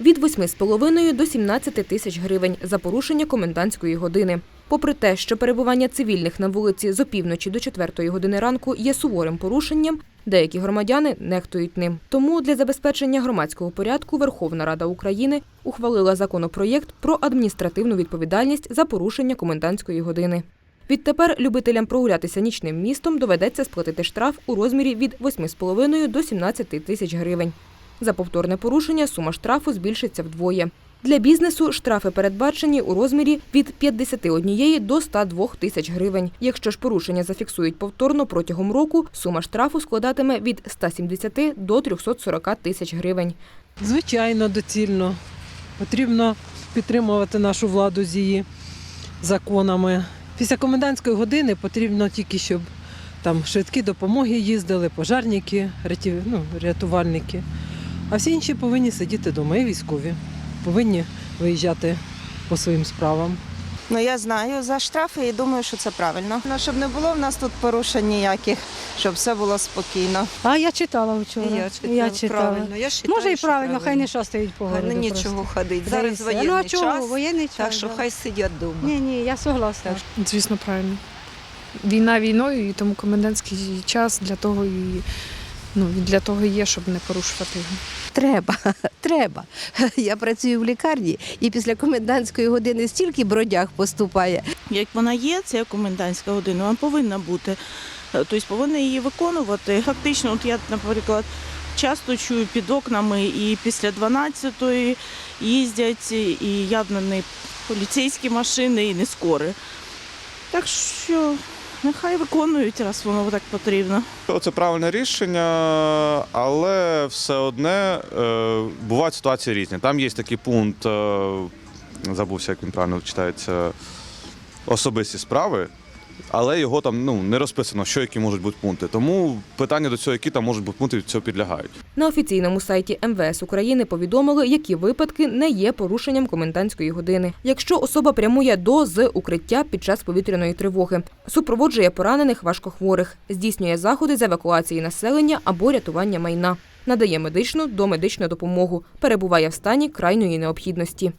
від 8,5 до 17 тисяч гривень за порушення комендантської години. Попри те, що перебування цивільних на вулиці з опівночі до 4 години ранку є суворим порушенням, деякі громадяни нехтують ним. Тому для забезпечення громадського порядку Верховна Рада України ухвалила законопроєкт про адміністративну відповідальність за порушення комендантської години. Відтепер любителям прогулятися нічним містом доведеться сплатити штраф у розмірі від 8,5 до 17 тисяч гривень. За повторне порушення сума штрафу збільшиться вдвоє. Для бізнесу штрафи передбачені у розмірі від 51 до 102 тисяч гривень. Якщо ж порушення зафіксують повторно протягом року, сума штрафу складатиме від 170 до 340 тисяч гривень. Звичайно, доцільно. Потрібно підтримувати нашу владу з її законами. Після комендантської години потрібно тільки, щоб там швидкі допомоги їздили, пожарники, ну, рятувальники. А всі інші повинні сидіти вдома, і військові. Повинні виїжджати по своїм справам. Ну я знаю за штрафи і думаю, що це правильно. Ну, щоб не було в нас тут порушень ніяких, щоб все було спокійно. А я читала вчора. я читала. Правильно. Я считаю, Може і що правильно, хай не шастають по Хай городу. ну, просто. нічого ходить. Зараз все. воєнний ну, а чого? час, Воєнний час. так що да. хай сидять вдома. Ні, ні, я согласна. Звісно, правильно. Війна війною, і тому комендантський час для того і ну, і для того є, щоб не порушувати його. Треба, треба. Я працюю в лікарні, і після комендантської години стільки бродяг поступає. Як вона є, ця комендантська година, вона повинна бути. Тобто повинна її виконувати. Фактично, от я, наприклад, часто чую під окнами і після 12-ї їздять і явно не поліцейські машини, і не скори. Так що нехай виконують, раз воно так потрібно. Це правильне рішення, але все одне е, бувають ситуації різні. Там є такий пункт, е, забувся, як він правильно читається, особисті справи, але його там ну, не розписано, що які можуть бути пункти. Тому питання до цього, які там можуть бути пункти, цього підлягають. На офіційному сайті МВС України повідомили, які випадки не є порушенням комендантської години. Якщо особа прямує до з укриття під час повітряної тривоги, супроводжує поранених важкохворих, здійснює заходи з евакуації населення або рятування майна, надає медичну домедичну допомогу, перебуває в стані крайньої необхідності.